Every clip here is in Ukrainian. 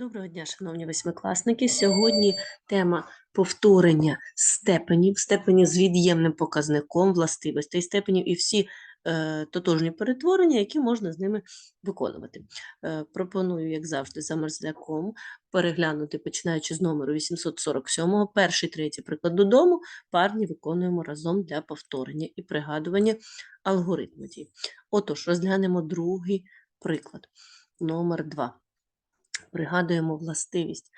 Доброго дня, шановні восьмикласники. Сьогодні тема повторення степенів, степенів з від'ємним показником властивостей степенів і всі е, тотожні перетворення, які можна з ними виконувати. Е, пропоную, як завжди, за мерзляком переглянути, починаючи з номеру 847, перший, третій приклад додому, парні виконуємо разом для повторення і пригадування алгоритму. Отож, розглянемо другий приклад, номер 2 пригадуємо властивість,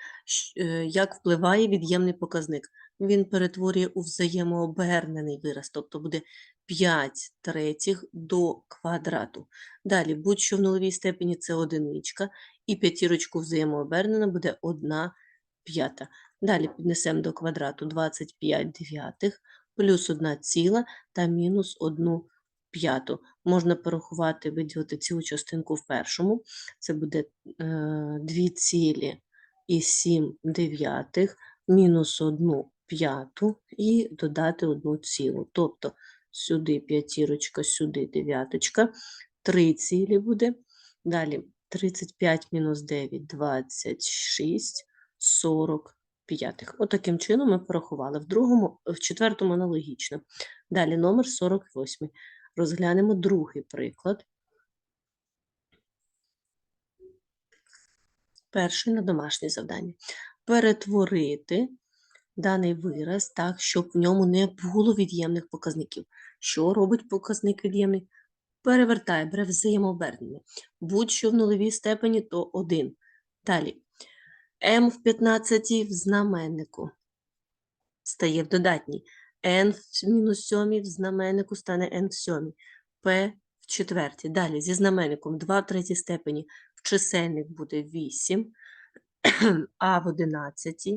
е, як впливає від'ємний показник. Він перетворює у взаємообернений вираз, тобто буде 5 третіх до квадрату. Далі, будь-що в нуловій степені це одиничка, і п'ятірочку взаємообернена буде 1 п'ята. Далі піднесемо до квадрату 25 дев'ятих, плюс 1 ціла та мінус 1 п'яту. Можна порахувати, виділити цілу частинку в першому. Це буде е, 2 цілі і 7 дев'ятих, мінус 1 п'яту і додати 1 цілу. Тобто сюди п'ятірочка, сюди дев'яточка, 3 цілі буде. Далі 35 мінус 9, 26, 40 п'ятих. Отаким чином ми порахували. В другому, в четвертому аналогічно. Далі номер 48. Розглянемо другий приклад. Перший на домашнє завдання. Перетворити даний вираз так, щоб в ньому не було від'ємних показників. Що робить показник від'ємний? Перевертає, бере взаємообернення. Будь-що в нулевій степені, то 1. Далі. m в 15 в знаменнику стає в додатній. N в мінус 7 в знаменнику стане n в 7. p в четвертій. Далі зі знаменником 2 в третій степені в чисельник буде 8, а в 11,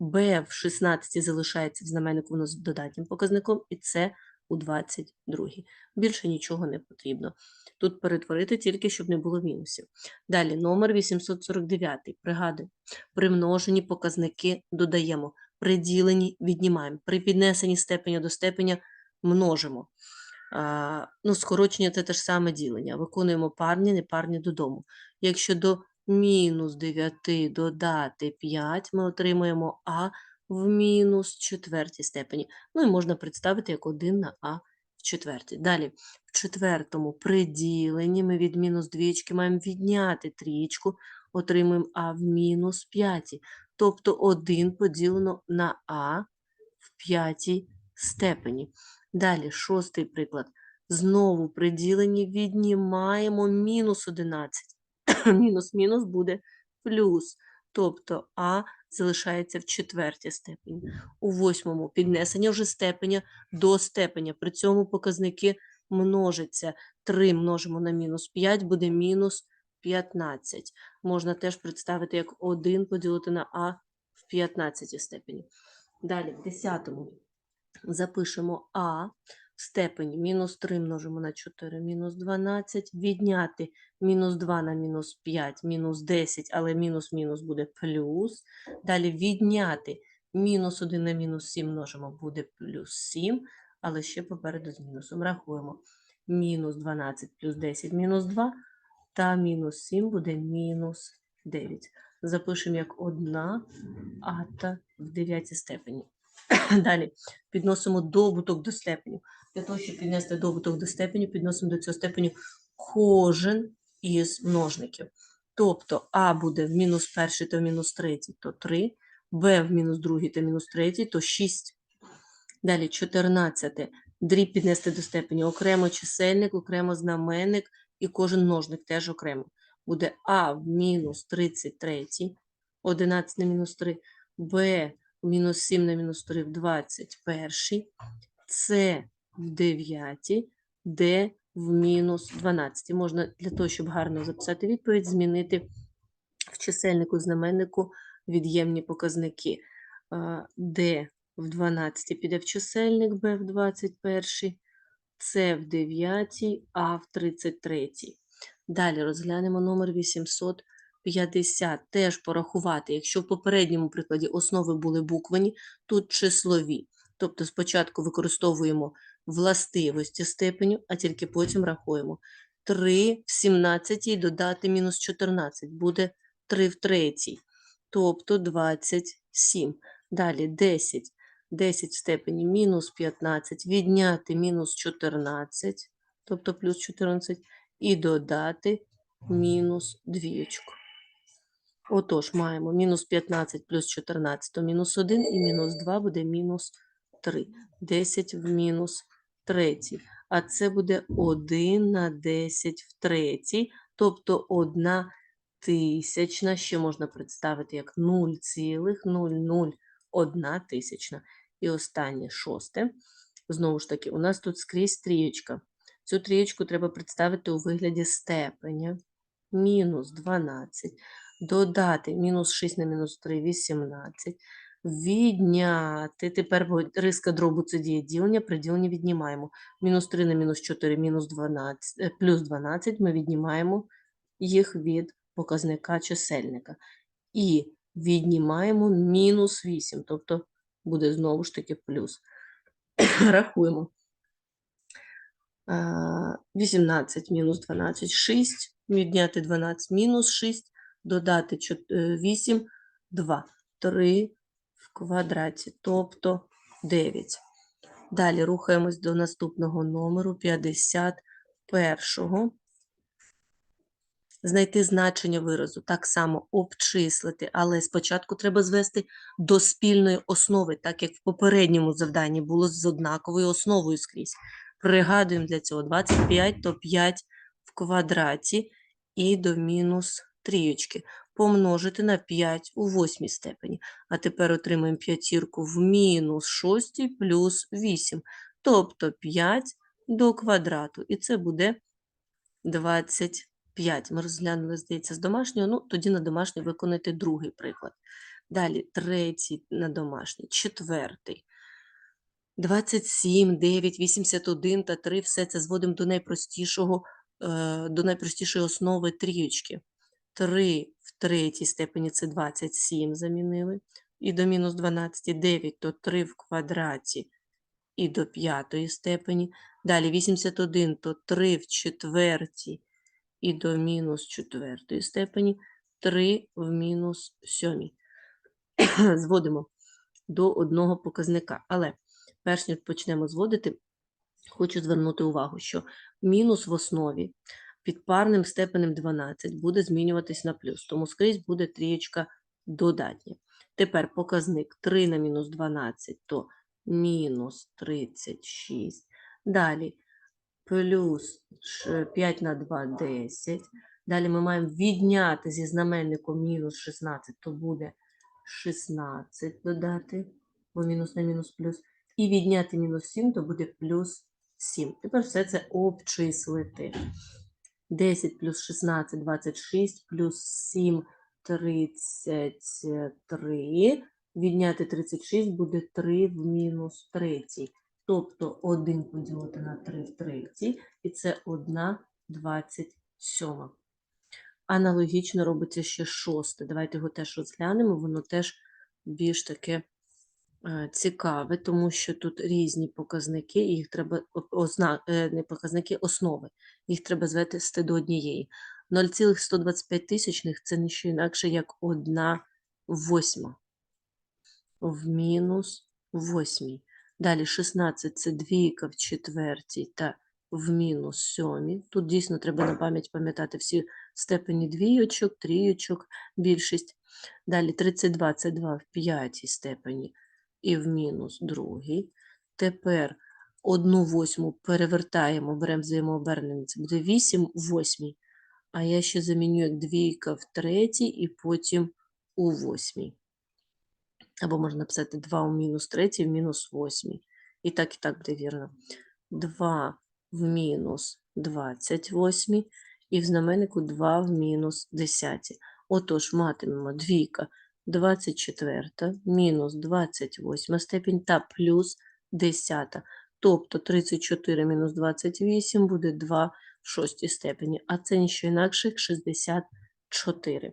b в 16 залишається в знаменнику воно з додатнім показником, і це у 22. Більше нічого не потрібно. Тут перетворити тільки, щоб не було мінусів. Далі, номер 849. Пригадую, при множенні показники додаємо, при діленні віднімаємо, при піднесенні степеня до степеня множимо. А, ну, скорочення це те ж саме ділення. Виконуємо парні, непарні додому. Якщо до мінус 9 додати 5, ми отримуємо А в мінус четвертій степені. Ну і можна представити як 1 на А в четвертій. Далі, в четвертому при діленні ми від мінус двічки маємо відняти трієчку, отримуємо А в мінус п'ятій. Тобто 1 поділено на А в п'ятій степені. Далі, шостий приклад. Знову при діленні віднімаємо мінус 11. Мінус-мінус буде плюс. Тобто А залишається в четвертій степені. У восьмому піднесення вже степеня до степеня. При цьому показники множаться. 3 множимо на мінус 5 буде мінус 15. Можна теж представити як 1 поділити на А в 15 степені. Далі, в 10 запишемо А в степені мінус 3 множимо на 4, мінус 12, відняти мінус 2 на мінус 5, мінус 10, але мінус-мінус буде плюс. Далі відняти мінус 1 на мінус 7 множимо, буде плюс 7, але ще попереду з мінусом. Рахуємо. Мінус 12 плюс 10 мінус 2, та мінус 7 буде мінус 9. Запишемо як одна ата в 9 степені. Далі підносимо добуток до степеню. Для того, щоб піднести добуток до степеню, підносимо до цього степеню кожен із множників. Тобто А буде в мінус перший та в мінус третій, то 3, Б в мінус другий та мінус третій, то 6. Далі 14. Дріб піднести до степені окремо чисельник, окремо знаменник і кожен множник теж окремо. Буде А в мінус 33, 11 на мінус 3, Б в мінус 7 на мінус 3 в 21, С в 9, Д в мінус 12. Можна для того, щоб гарно записати відповідь, змінити в чисельнику знаменнику від'ємні показники. Д в 12 піде в чисельник, Б в 21, С в 9, А в 33. Далі розглянемо номер 850. Теж порахувати. Якщо в попередньому прикладі основи були буквені, тут числові. Тобто спочатку використовуємо властивості степеню, а тільки потім рахуємо. 3 в 17 додати мінус 14 буде 3 в третій, тобто 27. Далі 10. 10 в степені мінус 15, відняти мінус 14, тобто плюс 14, і додати мінус двієчку. Отож, маємо мінус 15 плюс 14, то мінус 1 і мінус 2 буде мінус 3. 10 в мінус третій. А це буде 1 на 10 в третій, тобто 1 тисячна, ще можна представити як 0,001 тисячна. І останнє шосте. Знову ж таки, у нас тут скрізь трієчка. Цю трієчку треба представити у вигляді степеня. Мінус 12. Додати мінус 6 на мінус 3 – 18. Відняти. Тепер риска дробу це діє ділення, при діленні віднімаємо. Мінус 3 на мінус 4 мінус 12, е, плюс 12 ми віднімаємо їх від показника чисельника. І віднімаємо мінус 8, тобто буде знову ж таки плюс. Рахуємо. 18 мінус 12 – 6, відняти 12 мінус 6, додати е, 8 – 2, 3 в квадраті, тобто 9. Далі рухаємось до наступного номеру 51. Знайти значення виразу, так само обчислити, але спочатку треба звести до спільної основи, так як в попередньому завданні було з однаковою основою скрізь. Пригадуємо для цього 25, то 5 в квадраті і до мінус трієчки. Помножити на 5 у восьмій степені. А тепер отримаємо п'ятірку в мінус шостій плюс 8. Тобто 5 до квадрату. І це буде 25. Ми розглянули, здається, з домашнього. Ну, тоді на домашній виконайте другий приклад. Далі третій на домашній, четвертий. 27, 9, 81 та 3 – все це зводимо до найпростішого, е, до найпростішої основи трієчки. 3 в третій степені – це 27 замінили. І до мінус 12, 9 – то 3 в квадраті і до п'ятої степені. Далі 81 – то 3 в четвертій і до мінус четвертої степені. 3 в мінус сьомій. Зводимо до одного показника. Але перш ніж почнемо зводити, хочу звернути увагу, що мінус в основі під парним степенем 12 буде змінюватись на плюс, тому скрізь буде трієчка додатня. Тепер показник 3 на мінус 12, то мінус 36. Далі плюс 5 на 2 – 10. Далі ми маємо відняти зі знаменником мінус 16, то буде 16 додати, бо мінус на мінус плюс. І відняти мінус 7, то буде плюс 7. Тепер все це обчислити. 10 плюс 16 – 26, плюс 7 – 33. Відняти 36 буде 3 в мінус 3. Тобто 1 поділити на 3 в третій, і це 1 27. Аналогічно робиться ще шосте. Давайте його теж розглянемо, воно теж більш таке е, цікаве, тому що тут різні показники, їх треба е, не показники, основи. Їх треба звести до однієї. 0,125 тисячних – це не що інакше, як 1 восьма в мінус восьмій. Далі 16 – це двійка в четвертій та в мінус сьомій. Тут дійсно треба на пам'ять пам'ятати всі степені двійочок, трійочок, більшість. Далі 32 – це 2 в п'ятій степені і в мінус другій. Тепер одну восьму перевертаємо, беремо взаємообернення, це буде 8 восьмій. А я ще заміню як двійка в третій і потім у восьмій. Або можна написати 2 у мінус третій, в мінус восьмій. І так, і так буде вірно. 2 в мінус 28 і в знаменнику 2 в мінус 10. Отож, матимемо двійка 24 мінус 28 степінь та плюс 10. Тобто 34 мінус 28 буде 2 в шостій степені, а це ніщо інакше як 64.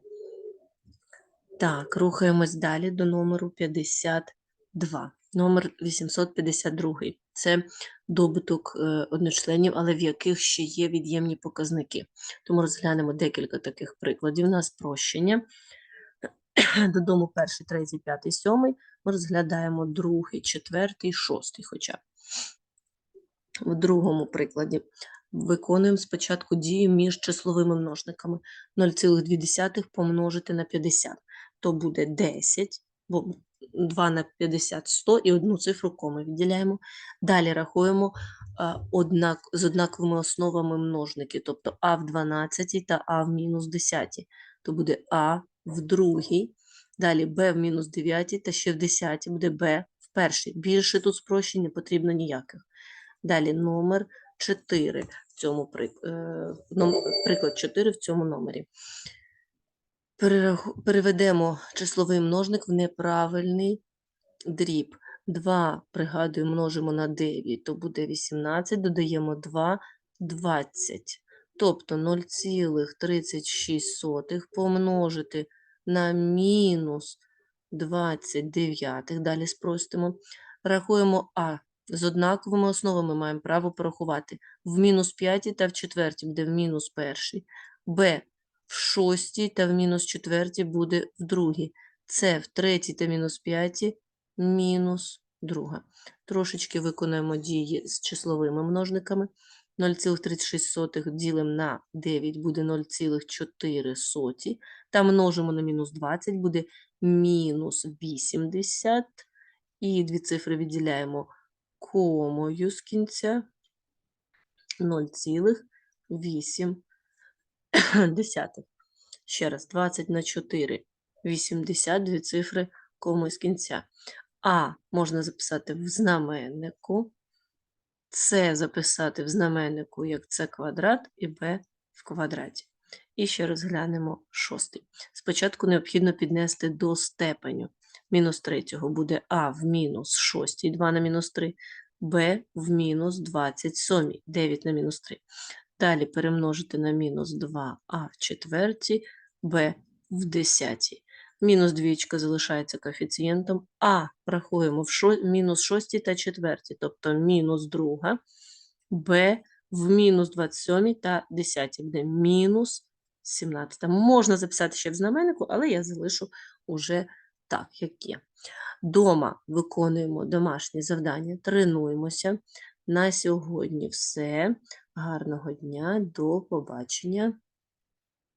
Так, рухаємось далі до номеру 52. Номер 852. це добуток е, одночленів, але в яких ще є від'ємні показники. Тому розглянемо декілька таких прикладів. У нас спрощення. Додому перший, третій, п'ятий, сьомий. Ми розглядаємо другий, четвертий, шостий хоча. В другому прикладі виконуємо спочатку дію між числовими множниками. 0,2 помножити на 50. То буде 10, бо 2 на 50 – 100 і одну цифру коми відділяємо. Далі рахуємо однак, з однаковими основами множники, тобто а в 12 та а в мінус 10. То буде а в другій, далі b в мінус 9 та ще в 10 буде b в першій. Більше тут спрощень не потрібно ніяких. Далі номер 4 в цьому е, приклад 4 в цьому номері. Переведемо числовий множник в неправильний дріб. 2, пригадую, множимо на 9, то буде 18, додаємо 2, 20. Тобто 0,36 помножити на мінус 29, далі спростимо. Рахуємо А. З однаковими основами маємо право порахувати. В мінус 5 та в четвертій буде в мінус першій. Б в шостій та в мінус четвертій буде в другій. С в третій та мінус п'ятій мінус друга. Трошечки виконуємо дії з числовими множниками. 0,36 ділимо на 9 буде 0,4. Та множимо на мінус 20 буде мінус 80. І дві цифри відділяємо комою з кінця 0,8. Ще раз, 20 на 4, 80, дві цифри комою з кінця. А можна записати в знаменнику, С записати в знаменнику як С квадрат і Б в квадраті. І ще розглянемо шостий. Спочатку необхідно піднести до степеню. Мінус третього буде А в мінус шостій, 2 на мінус 3, Б в мінус 27, 9 на мінус 3. Далі перемножити на мінус 2а в четвертій, b в десятій. Мінус двічка залишається коефіцієнтом, а рахуємо в шо... мінус шостій та четвертій, тобто мінус друга, b в мінус 27 та 10 буде мінус 17. Можна записати ще в знаменнику, але я залишу уже так, як є. Дома виконуємо домашні завдання, тренуємося. На сьогодні все. Гарного дня, до побачення.